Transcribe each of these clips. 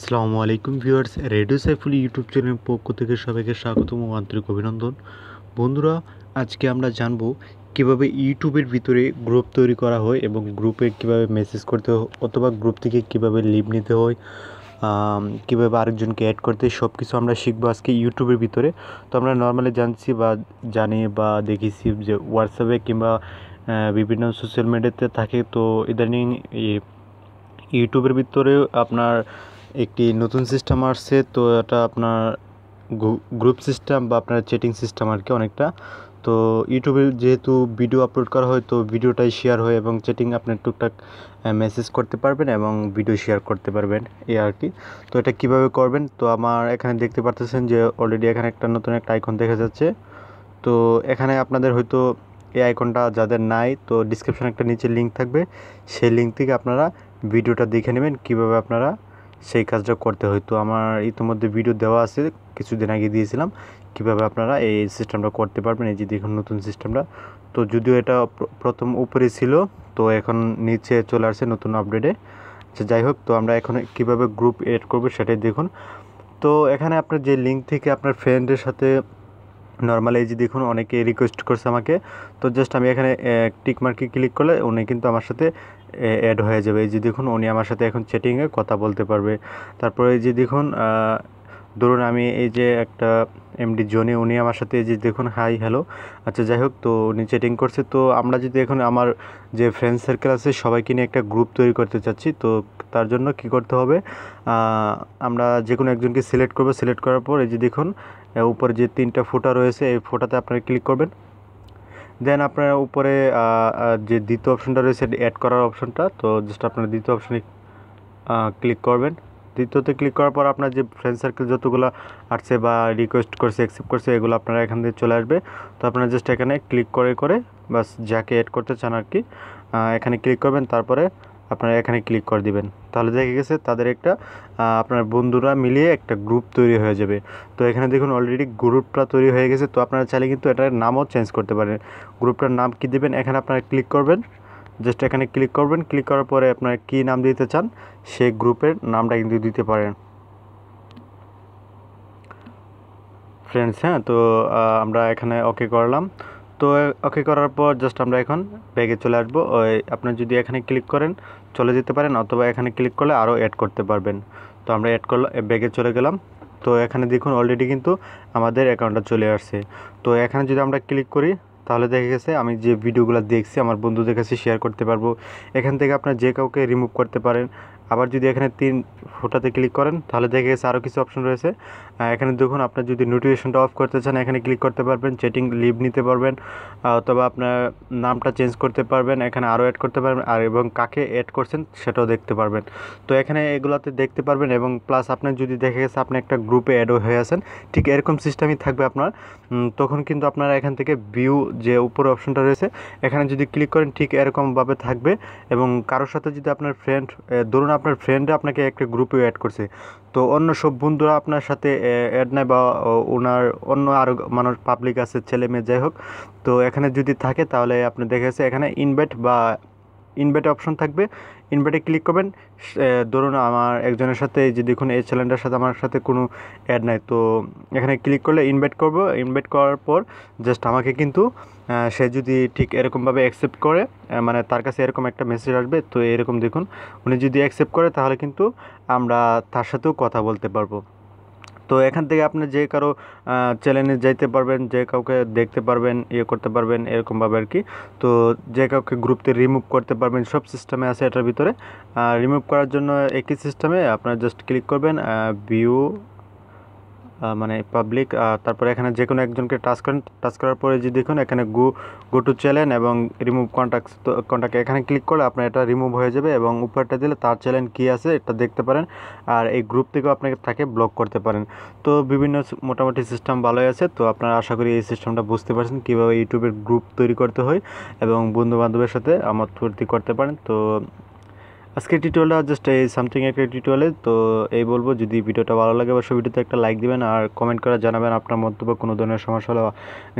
আসসালামু আলাইকুম viewers, radio Saiful YouTube চ্যানেলের পক্ষ থেকে সবাইকে স্বাগতম ও আন্তরিক অভিনন্দন। বন্ধুরা, আজকে আমরা জানব কীভাবে ইউটিউবের ভিতরে গ্রুপ তৈরি করা হয় এবং গ্রুপে কীভাবে মেসেজ করতে হয় অথবা গ্রুপ থেকে কীভাবে লিভ নিতে হয় কীভাবে আরেকজনকে অ্যাড করতে সব কিছু আমরা শিখব আজকে ইউটিউবের ভিতরে। তো আমরা নর্মালি জানছি বা জানি বা দেখেছি যে হোয়াটসঅ্যাপে কিংবা বিভিন্ন সোশ্যাল মিডিয়াতে থাকে। তো ইদানিং ইউটিউবের ভিতরে আপনার একটি নতুন সিস্টেম আসছে, তো এটা আপনার গ্রুপ সিস্টেম বা আপনার চ্যাটিং সিস্টেম আর কি অনেকটা। তো ইউটিউবে যেহেতু ভিডিও আপলোড করা হয়, তো ভিডিওটাই শেয়ার হয় এবং চ্যাটিং আপনি টুকটাক মেসেজ করতে পারবেন এবং ভিডিও শেয়ার করতে পারবেন এই আর কি। তো এটা কীভাবে করবেন? তো আমার এখানে দেখতে পারতেছেন যে অলরেডি এখানে একটা নতুন একটা আইকন দেখা যাচ্ছে। তো এখানে আপনাদের হয়তো এই আইকনটা যাদের নাই, তো ডিসক্রিপশনে একটা নিচে লিঙ্ক থাকবে। সেই লিঙ্ক থেকে আপনারা ভিডিওটা দেখে নেবেন, কীভাবে আপনারা সেই কাজটা করতে হয়। তো আমার ইতিমধ্যে ভিডিও দেওয়া আছে, কিছুদিন আগে দিয়েছিলাম। কীভাবে আপনারা এই সিস্টেমটা করতে পারবেন, এই যে দেখুন নতুন সিস্টেমটা তো যদিও এটা প্রথম উপরে ছিল, তো এখন নিচে চলে আসছে নতুন আপডেটে আচ্ছা যাই হোক, তো আমরা এখন কীভাবে গ্রুপ এড করব সেটাই দেখুন। তো এখানে আপনার যে লিঙ্ক থেকে আপনার ফ্রেন্ডের সাথে নর্মালি এই যে দেখুন, অনেকে রিকোয়েস্ট করছে আমাকে। তো জাস্ট আমি এখানে টিক মার্কে ক্লিক করলে উনি কিন্তু আমার সাথে অ্যাড হয়ে যাবে। এই যে দেখুন, উনি আমার সাথে এখন চ্যাটিংয়ে কথা বলতে পারবে। তারপরে এই যে দেখুন ধরুন আমি এই যে একটা এমডি জনি উনি আমার সাথে এই যে দেখুন হাই হ্যালো আচ্ছা যাই হোক, তো উনি চ্যাটিং করছে। তো আমরা যদি এখন আমার যে ফ্রেন্ড সার্কেল আছে, সবাইকে নিয়ে একটা গ্রুপ তৈরি করতে চাচ্ছি, তো তার জন্য কি করতে হবে? আমরা যে কোনো একজনকে সিলেক্ট করব। সিলেক্ট করার পর এই যে দেখুন উপরে যে তিনটা ফোটা রয়েছে, এই ফোটাতে আপনারা ক্লিক করবেন। দেন আপনার উপরে যে দ্বিতীয় অপশনটা রয়েছে অ্যাড করার অপশনটা তো জাস্ট আপনার দ্বিতীয় অপশনে ক্লিক করবেন। দ্বিতীয়তে ক্লিক করার পর আপনার যে ফ্রেন্ড সার্কেল যতগুলো আসছে বা রিকোয়েস্ট করছে অ্যাকসেপ্ট করছে, এগুলো আপনারা এখান থেকে চলে আসবে। তো আপনারা জাস্ট এখানে ক্লিক করে করে বাস যাকে অ্যাড করতে চান আর কি এখানে ক্লিক করবেন। তারপরে আপনারা এখানে ক্লিক করে দিবেন। তাহলে দেখে গেছে তাদের একটা আপনার বন্ধুরা মিলিয়ে একটা গ্রুপ তৈরি হয়ে যাবে। তো এখানে দেখুন অলরেডি গ্রুপটা তৈরি হয়ে গেছে। তো আপনারা চাইলে কিন্তু এটার নামও চেঞ্জ করতে পারেন। গ্রুপটার নাম কি দেবেন? এখানে আপনারা ক্লিক করবেন। জাস্ট এখানে ক্লিক করবেন। ক্লিক করার পরে আপনারা কী নাম দিতে চান? সেই গ্রুপের নামটা কিন্তু দিতে পারেন। ফ্রেন্ডস হ্যাঁ? তো আমরা এখানে ওকে করলাম। তো ওকে করার পর জাস্ট আমরা এখন ব্যাগে চলে আসব। ওই আপনার যদি এখানে ক্লিক করেন, চলে যেতে পারেন অথবা এখানে ক্লিক করলে আরও অ্যাড করতে পারবেন। তো আমরা অ্যাড করলাম ব্যাগে চলে গেলাম। তো এখানে দেখুন অলরেডি কিন্তু আমাদের অ্যাকাউন্টটা চলে আসছে। তো এখানে যদি আমরা ক্লিক করি, তাহলে দেখা গেছে আমি যে ভিডিওগুলো দেখছি, আমার বন্ধুদের কাছে শেয়ার করতে পারব। এখান থেকে আপনার যে কাউকে রিমুভ করতে পারেন আবার যদি এখানে তিন ফোটাতে ক্লিক করেন, তাহলে দেখে গেছে আরও কিছু অপশন রয়েছে। এখানে দেখুন আপনার যদি নোটিফিকেশনটা অফ করতে চান, এখানে ক্লিক করতে পারবেন চেটিং লিভ নিতে পারবেন অথবা আপনার নামটা চেঞ্জ করতে পারবেন, এখানে আরও অ্যাড করতে পারবেন, আর এবং কাকে অ্যাড করছেন সেটাও দেখতে পারবেন। তো এখানে এগুলাতে দেখতে পারবেন এবং প্লাস আপনার যদি দেখে গেছে আপনি একটা গ্রুপে অ্যাডও হয়ে আছেন, ঠিক এরকম সিস্টেমই থাকবে আপনার। তখন কিন্তু আপনারা এখান থেকে ভিউ যে উপরে অপশনটা রয়েছে, এখানে যদি ক্লিক করেন, ঠিক এরকমভাবে থাকবে এবং কারোর সাথে যদি আপনার ফ্রেন্ড ধরুন আপনার ফ্রেন্ডে আপনাকে একটা গ্রুপে অ্যাড করছে। তো অন্য সব বন্ধুরা আপনার সাথে অ্যাড নেয় বা ওনার অন্য আরও মানুষ পাবলিক আছে, ছেলে মেয়ে যাই হোক। তো এখানে যদি থাকে তাহলে আপনি দেখে এখানে ইনভাইট বা ইনভাইট অপশন থাকবে। ইনভাইটে ক্লিক করবেন। ধরুন আমার একজনের সাথে যে দেখুন এই চ্যানেলটার সাথে আমার সাথে কোনো অ্যাড নাই। তো এখানে ক্লিক করলে ইনভাইট করব। ইনভাইট করার পর জাস্ট আমাকে কিন্তু সে যদি ঠিক এরকমভাবে অ্যাকসেপ্ট করে মানে তার কাছে এরকম একটা মেসেজ আসবে, তো এরকম দেখুন। উনি যদি অ্যাকসেপ্ট করে তাহলে কিন্তু আমরা তার সাথেও কথা বলতে পারব। তো এখান থেকে আপনি যে কারও চ্যানেলে যাইতে পারবেন, যে কাউকে দেখতে পারবেন ইয়ে করতে পারবেন এরকমভাবে আর কি। তো যে কাউকে গ্রুপতে রিমুভ করতে পারবেন, সব সিস্টেমে আছে এটার ভিতরে। রিমুভ করার জন্য একই সিস্টেমে আপনার জাস্ট ক্লিক করবেন ভিউ মানে পাবলিক তারপরে এখানে যে কোনো একজনকে টাচ করেন টাচ করার পরে যে দেখুন এখানে গো গো টু চ্যানেল এবং রিমুভ কন্ট্যাক্ট তো কন্ট্যাক্ট এখানে ক্লিক করলে আপনার এটা রিমুভ হয়ে যাবে এবং উপরটা দিলে তার চ্যানেল কী আছে এটা দেখতে পারেন আর এই গ্রুপ থেকেও আপনাকে তাকে ব্লক করতে পারেন। তো বিভিন্ন মোটামুটি সিস্টেম ভালোই আছে, তো আপনারা আশা করি এই সিস্টেমটা বুঝতে পারছেন কীভাবে ইউটিউবের গ্রুপ তৈরি করতে হয় এবং বন্ধু বান্ধবের সাথে আমার ফুর্তি করতে পারেন। তো আজকে টিউটোরিয়ালটা জাস্ট এই সামথিং একটা টিউটোরিয়ালে তো এই বলব যদি ভিডিওটা ভালো লাগে অবশ্যই ভিডিওতে একটা লাইক দিবেন আর কমেন্ট করে জানাবেন আপনার মন্তব্য কোনো ধরনের সমস্যা হলে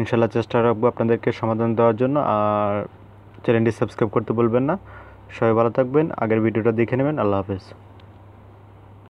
ইনশাল্লাহ চেষ্টা রাখব আপনাদেরকে সমাধান দেওয়ার জন্য আর চ্যানেলটি সাবস্ক্রাইব করতে বলবেন না। সবাই ভালো থাকবেন, আগের ভিডিওটা দেখে নেবেন, আল্লাহ হাফেজ।